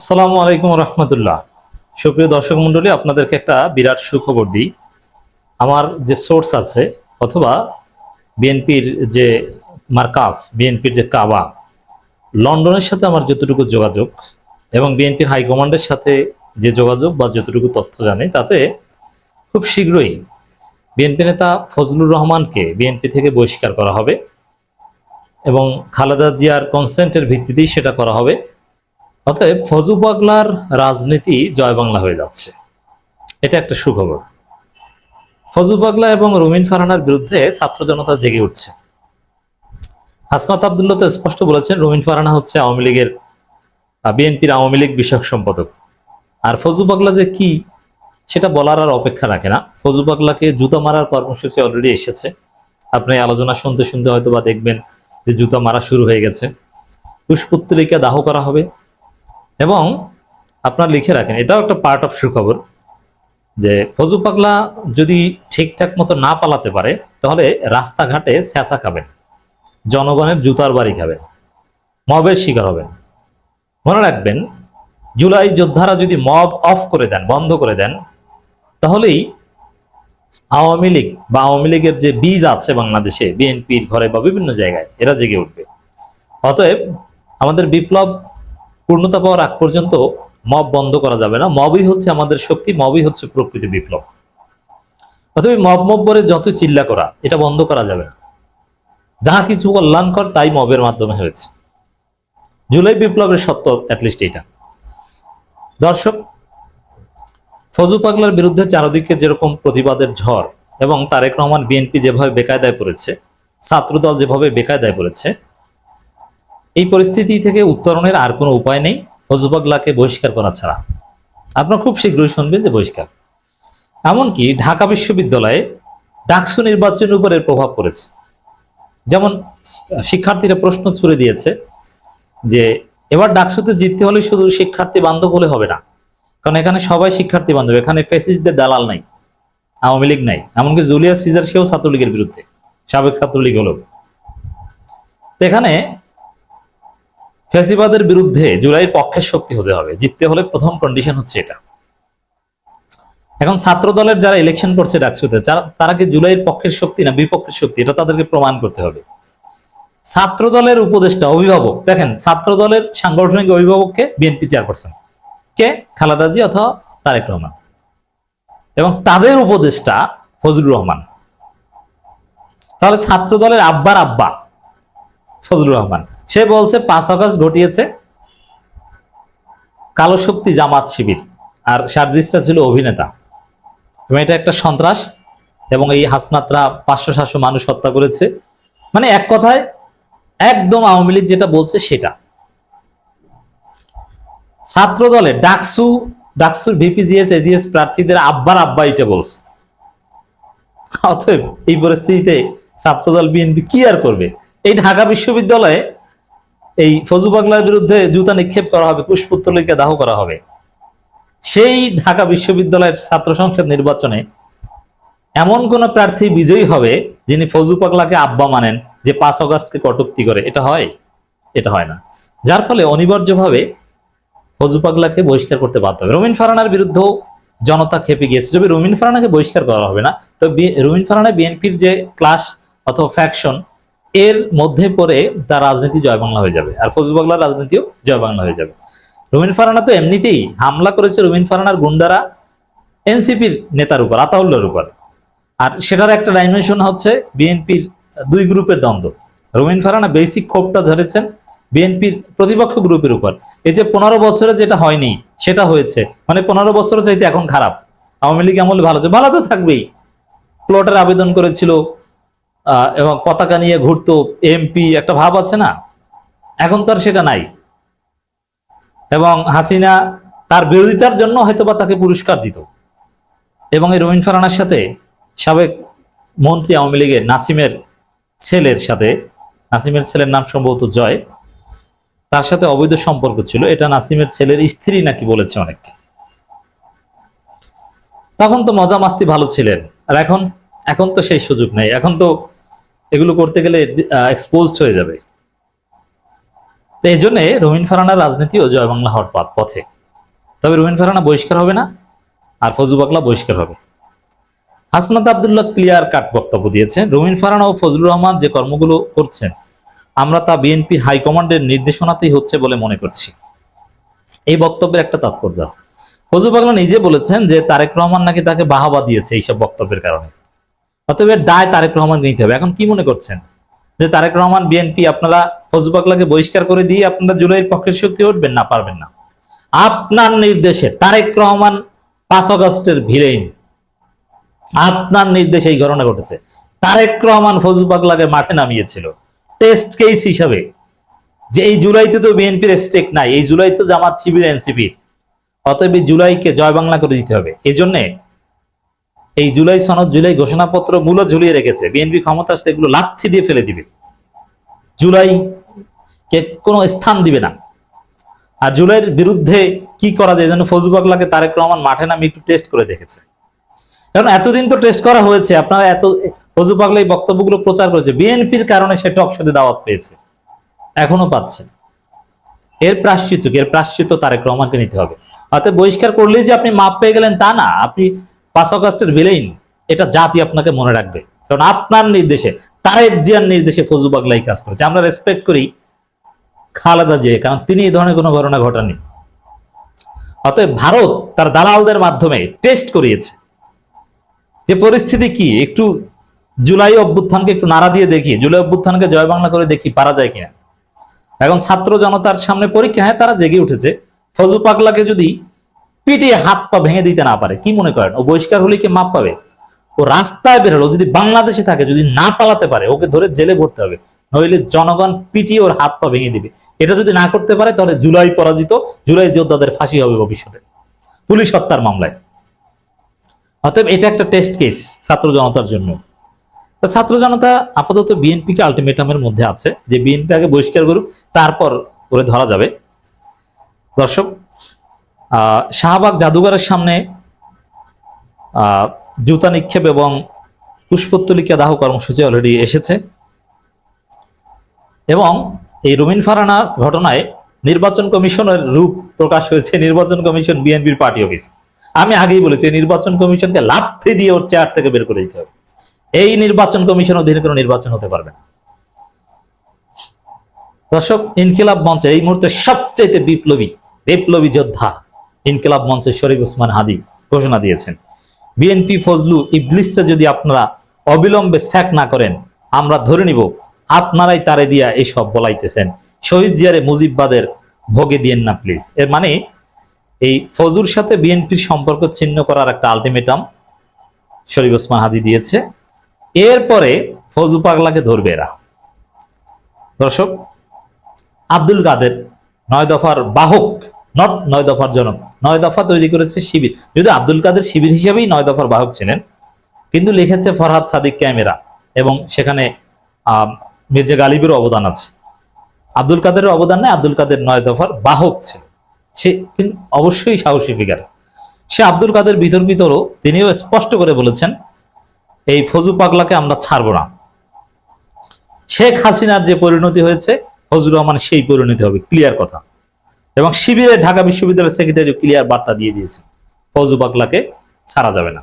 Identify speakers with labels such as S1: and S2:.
S1: আসসালামু আলাইকুম রহমতুল্লাহ। সুপ্রিয় দর্শক মন্ডলী আপনাদেরকে একটা বিরাট সুখবর দিই। আমার যে সোর্স আছে, অথবা বিএনপির যে মার্কাস বিএনপির যে কাবা, লন্ডনের সাথে আমার যতটুকু যোগাযোগ এবং বিএনপির হাইকমান্ডের সাথে যে যোগাযোগ বা যতটুকু তথ্য জানি, তাতে খুব শীঘ্রই বিএনপি নেতা ফজলুর রহমানকে বিএনপি থেকে বহিষ্কার করা হবে এবং খালেদা জিয়ার কনসেন্টের ভিত্তিতেই সেটা করা হবে। অতএব ফজু পাগলার রাজনীতি জয় বাংলা হয়ে যাচ্ছে। এটা একটা সুখবর। ফজু পাগলা এবং রুমিন ফারহানার বিরুদ্ধে ছাত্র জনতা জেগে উঠছে। হাসনাত আবদুল্লাহ তো স্পষ্ট বলেছেন, রুমিন ফারহানা হচ্ছে আওয়ামী লীগের বিএনপির আওয়ামী লীগ বিষয়ক সম্পাদক। আর ফজু পাগলা যে কি, সেটা বলার আর অপেক্ষা রাখে না। ফজু পাগলাকে জুতা মারার কর্মসূচি অলরেডি এসেছে। আপনি আলোচনা শুনতে শুনতে হয়তো বা দেখবেন যে জুতা মারা শুরু হয়ে গেছে। পুষ্পত্তলিকা দাহ করা হবে। এবং আপনার লিখে রাখেন। এটাও একটা পার্ট অফ সুখবর যে ফজু পাগলা যদি ঠিকঠাক মতো না পালাতে পারে, তাহলে রাস্তাঘাটে স্যাঁচা খাবেন, জনগণের জুতার বাড়ি খাবেন, মবের শিকার হবেন। মনে রাখবেন, জুলাই যোদ্ধারা যদি মব অফ করে দেন, বন্ধ করে দেন, তাহলেই আওয়ামী লীগ বা আওয়ামী লীগের যে বীজ আছে বাংলাদেশে, বিএনপির ঘরে বা বিভিন্ন জায়গায়, এরা জেগে উঠবে। অতএব আমাদের বিপ্লব পূর্ণতা পাওয়ার আগ পর্যন্ত মব বন্ধ করা যাবে না। মবই হচ্ছে আমাদের শক্তি, মবই হচ্ছে প্রকৃতি বিপ্লব। অতএব মব মব করে যত চিল্লা করা, এটা বন্ধ করা যাবে না। যাহা কিছু কল্যাণকর, তাই মবের মাধ্যমে হয়েছে। জুলাই বিপ্লবের সত্য অ্যাটলিস্ট এটা। দর্শক, ফজু পাগলার বিরুদ্ধে চারদিকে যেরকম প্রতিবাদের ঝড় এবং তারেক রহমান বিএনপি যেভাবে বেকায়দায় পড়েছে, ছাত্রদল যেভাবে বেকায়দায় পড়েছে এই পরিস্থিতি থেকে উত্তরণের আর কোনো উপায় নেই। ফজু পাগলাকে বহিষ্কার করা ছাড়া। আপনারা খুব শীঘ্রই শুনবেন যে বহিষ্কার। এমনকি ঢাকা বিশ্ববিদ্যালয়ে ডাকসু নির্বাচনের উপর এর প্রভাব পড়েছে। যেমন শিক্ষার্থীরা প্রশ্ন ছুড়ে দিয়েছে যে, এবার ডাকসুতে জিততে হলে শুধু শিক্ষার্থী বান্ধব হলে হবে না। কারণ এখানে সবাই শিক্ষার্থী বান্ধব, এখানে ফেসিসদের দালাল নাই, আওয়ামী লীগ নাই। এমনকি জুলিয়াস সিজার সেও ছাত্রলীগের বিরুদ্ধে, সাবেক ছাত্রলীগ হলো তো এখানে ফেসিবাদের বিরুদ্ধে জুলাইয়ের পক্ষের শক্তি হতে হবে। জিততে হলে প্রথম কন্ডিশন হচ্ছে এটা। এখন ছাত্র দলের যারা ইলেকশন করছে ডাকসুতে তারা কি জুলাইয়ের পক্ষের শক্তি না বিপক্ষের শক্তি? এটা তাদেরকে প্রমাণ করতে হবে। ছাত্র দলের উপদেষ্টা, অভিভাবক, দেখেন ছাত্র দলের সাংগঠনিক অভিভাবককে বিএনপি চেয়ারপারসন কে? খালেদা জি অথবা তারেক রহমান। এবং তাদের উপদেষ্টা ফজলুর রহমান। তাহলে ছাত্র দলের আব্বার আব্বা, ফজলুর রহমান। সে বলছে, পাঁচ আগস্ট ঘটিয়েছে কালো শক্তি জামাত শিবির আর সার্জিসটা ছিল অভিনেতা। এবং এটা একটা সন্ত্রাস এবং এই হাসনাতরা পাঁচশো সাতশো মানুষ হত্যা করেছে। মানে এক কথায় একদম আওয়ামী লীগ যেটা বলছে সেটা। ছাত্র দলে ডাকসু, ডাকসুর ভিপিজিএস এজিএস প্রার্থীদের আব্বার আব্বা এটা বলছে অতএব এই পরিস্থিতিতে ছাত্রদল বিএনপি কি আর করবে? এই ঢাকা বিশ্ববিদ্যালয়ে এই ফজু বাংলার বিরুদ্ধে জুতা নিক্ষেপ করা হবে, কুশপুত্তলিকা দাহ করা হবে। সেই ঢাকা বিশ্ববিদ্যালয়ের ছাত্র সংসদ নির্বাচনে এমন কোন প্রার্থী বিজয়ী হবে যিনি ফজু পাগলাকে আব্বা মানেন, যে পাঁচ অগাস্টকে কটুক্তি করে। এটা হয়? এটা হয় না। যার ফলে অনিবার্যভাবে ফজু পাগলাকে বহিষ্কার করতে বাধ্য হবে। রুমিন ফারানার বিরুদ্ধেও জনতা খেপে গিয়েছে। যদি রুমিন ফারানাকে বহিষ্কার করা হবে না, তো রুমিন ফারানা বিএনপির যে ক্লাস অথবা ফ্যাকশন এর মধ্যে পড়ে তার রাজনীতি জয় বাংলা হয়ে যাবে। আর ফজু পাগলার রাজনীতিও জয় বাংলা হয়ে যাবে। রুমিন ফারানা তো এমনিতেই হামলা করেছে রুমিন ফারানার গুন্ডারা এনসিপির নেতার উপর, আতাউল্লার উপর। আর সেটার একটা ডাইমেনশন হচ্ছে বিএনপির দুই গ্রুপের দ্বন্দ্ব। রুমিন ফারানা বেসিক ক্ষোভটা ধরেছেন বিএনপির প্রতিপক্ষ গ্রুপের উপর। এই যে পনেরো বছরে যেটা হয়নি, সেটা হয়েছে। মানে পনেরো বছরে চাইতে এখন খারাপ। আওয়ামী লীগ আমলে ভালো ভালো তো থাকবেই। প্লটের আবেদন করেছিল এবং পতাকা নিয়ে ঘুরতো এমপি একটা ভাব আছে না? এখন তো আর সেটা নাই। এবং হাসিনা তার বিরোধিতার জন্য হয়তোবা তাকে পুরস্কার দিত। এবং এই রবিন ফারানার সাথে সাবেক মন্ত্রী আওয়ামী লীগের নাসিমের ছেলের সাথে, নাসিমের ছেলের নাম সম্ভবত জয়, তার সাথে অবৈধ সম্পর্ক ছিল। এটা নাসিমের ছেলের স্ত্রী নাকি বলেছে অনেক। তখন তো মজা মাস্তি ভালো ছিলেন। আর এখন এখন তো সেই সুযোগ নেই। এখন তো এগুলো করতে গেলে এক্সপোজড হয়ে যাবে। এই জন্যে রবিন ফারানার রাজনীতিও জয় বাংলা হওয়ার পথ- তবে রবিন ফারানা বহিষ্কার হবে না, আর ফজলু পাগলা বহিষ্কার হবে। হাসনাত আবদুল্লাহ ক্লিয়ার কাট বক্তব্য দিয়েছেন। রবিন ফারানা ও ফজলুর রহমান যে কর্মগুলো করছেন, আমরা তা বিএনপির হাইকমান্ডের নির্দেশনাতেই হচ্ছে বলে মনে করছি। এই বক্তব্যের একটা তাৎপর্য আছে। ফজলু পাগলা নিজে বলেছেন যে, তারেক রহমান নাকি তাকে বাহাবা দিয়েছে এইসব বক্তব্যের কারণে। অতএব দায় তারেক রহমানকে নিতে হবে। এখন কি মনে করছেন? যে তারেক রহমান বিএনপি আপনারা ফজলু পাগলাকে বহিষ্কার করে দিয়ে আপনারা জুলাইয়ের পক্ষের শক্তি উঠবেন না, পারবেন না? আপনার নির্দেশে তারেক রহমান পাঁচ অগস্টের ভিলেন আপনার নির্দেশে এই ঘটনা ঘটেছে। তারেক রহমান ফজলু পাগলাকে মাঠে নামিয়েছিল। টেস্ট কেস হিসাবে। যে এই জুলাইতে তো বিএনপির স্টেক নাই, এই জুলাই তো জামাত শিবির এনসিপির অতএব জুলাইকে জয় বাংলা করে দিতে হবে। এই জন্যে এই জুলাই সনদ, জুলাই ঘোষণাপত্র মূল ঝুলিয়ে রেখেছে। বিএনপি ক্ষমতা আসলে এগুলো লাচ্ছি দিয়ে ফেলে দিবে। জুলাই কে কোনো স্থান দিবে না। আর জুলাইয়ের বিরুদ্ধে কি করা যায় জন্য ফজলু পাগলাকে তারেক রহমান মাঠে নামে একটু টেস্ট করে দেখেছে। কারণ এতদিন তো টেস্ট করা হয়েছে, আপনারা এত পাগলা এই বক্তব্যগুলো প্রচার করেছে। বিএনপির কারণে সে টকশোতে দাওয়াত পেয়েছে। এখনও পাচ্ছে এর প্রাশ্চিত্য এর প্রাশ্চিত্য তারেক রহমানকে নিতে হবে। অর্থাৎ বহিষ্কার করলেই যে আপনি মাপ পেয়ে গেলেন তা না। আপনি পাঁচ অগাস্টের ভিলেইন এটা জাতি আপনাকে মনে রাখবে। কারণ আপনার নির্দেশে, তারেক জিয়ার নির্দেশে ফজলু পাগলাই কাজ করেছে। আমরা রেসপেক্ট করি খালেদা জিয়া কারণ তিনি এই ধরনের কোনো ঘটনা ঘটাননি। অতএব ভারত তার দালালদের মাধ্যমে টেস্ট করিয়েছে। যে পরিস্থিতি কি, একটু জুলাই অভ্যুত্থানকে একটু নাড়া দিয়ে দেখি। জুলাই অভ্যুত্থানকে জয় বাংলা করে দেখি, পারা যায় কিনা। এখন ছাত্র জনতার সামনে পরীক্ষা হ্যাঁ তারা জেগে উঠেছে। ফজু পাগলাকে যদি পিটিয়ে হাত পা ভেঙে দিতে না পারে। কি মনে করেন? ও বহিষ্কার হলে কি মাপ পাবে? ও রাস্তায় বেরোলো যদি বাংলাদেশে থাকে, যদি না পালাতে পারে, ওকে ধরে জেলে ভরতে হবে। নইলে জনগণ পিটিয়ে ওর হাত পা ভেঙে দিবে। এটা যদি না করতে পারে, তাহলে জুলাই পরাজিত, জুলাই যোদ্ধাদের ফাঁসি হবে ভবিষ্যতে। পুলিশ হত্যার মামলায়। অতএব এটা একটা টেস্ট কেস ছাত্র জনতার জন্য। ছাত্র জনতা আপাতত বিএনপিকে আলটিমেটামের মধ্যে আছে যে বিএনপি আগে বহিষ্কার করুক, তারপর ওরে ধরা যাবে। দর্শক শাহবাগ জাদুঘরের সামনে জুতা নিক্ষেপ এবং পুষ্পত্তলিকা দাহ কর্মসূচি অলরেডি এসেছে। এবং এই রুমিন ফারানা ঘটনায় নির্বাচন কমিশনের রূপ প্রকাশ হয়েছে, নির্বাচন কমিশন বিএনপির পার্টি অফিস। আমি আগেই বলেছি, নির্বাচন কমিশনকে লাথি দিয়ে ওর চেয়ার থেকে বের করে দিতে হবে। এই নির্বাচন কমিশন অধীনে কোনো নির্বাচন হতে পারবে না। দর্শক, ইনকিলাব মঞ্চে এই মুহূর্তে সবচেয়ে বিপ্লবী বিপ্লবী যোদ্ধা ইনকিলাব মঞ্চে শরীফ ওসমান হাদি ঘোষণা দিয়েছেন। বিএনপি ফজলু ইবলিসে যদি আপনারা অবিলম্বে স্যাক না করেন, আমরা ধরে নিব আপনারাই তারে দিয়া এসব বলাইতেছেন। শহীদ জিয়ারে মুজিববাদের ভোগে দিয়েন না প্লিজ। এর মানে এই ফজুর সাথে বিএনপির সম্পর্ক ছিন্ন করার একটা আলটিমেটাম শরীফ ওসমান হাদি দিয়েছে। এরপরে ফজু পাগলাকে ধরবে এরা। দর্শক, আব্দুল কাদের নয় দফার বাহক নট নয় দফার জনক। নয় দফা তৈরি করেছে শিবির। যদি আব্দুল কাদের শিবির হিসেবেই নয় দফার বাহক ছিলেন, কিন্তু লিখেছে ফরহাদ সাদিক ক্যামেরা এবং সেখানে মির্জা গালিবের অবদান আছে। আব্দুল কাদেরের অবদান নেই, আব্দুল কাদের নয় দফার বাহক ছিল। সে কিন্তু অবশ্যই সাহসী ফিগার সে আব্দুল কাদের বিতর্কিতরও তিনিও স্পষ্ট করে বলেছেন, এই ফজু পাগলাকে আমরা ছাড়ব না। শেখ হাসিনার যে পরিণতি হয়েছে, ফজুর রহমান সেই পরিণতি হবে। ক্লিয়ার কথা। এবং শিবিরে ঢাকা বিশ্ববিদ্যালয়ের সেক্রেটারি ক্লিয়ার বার্তা দিয়ে দিয়েছে। ফৌজু বাগলাকে ছাড়া যাবে না।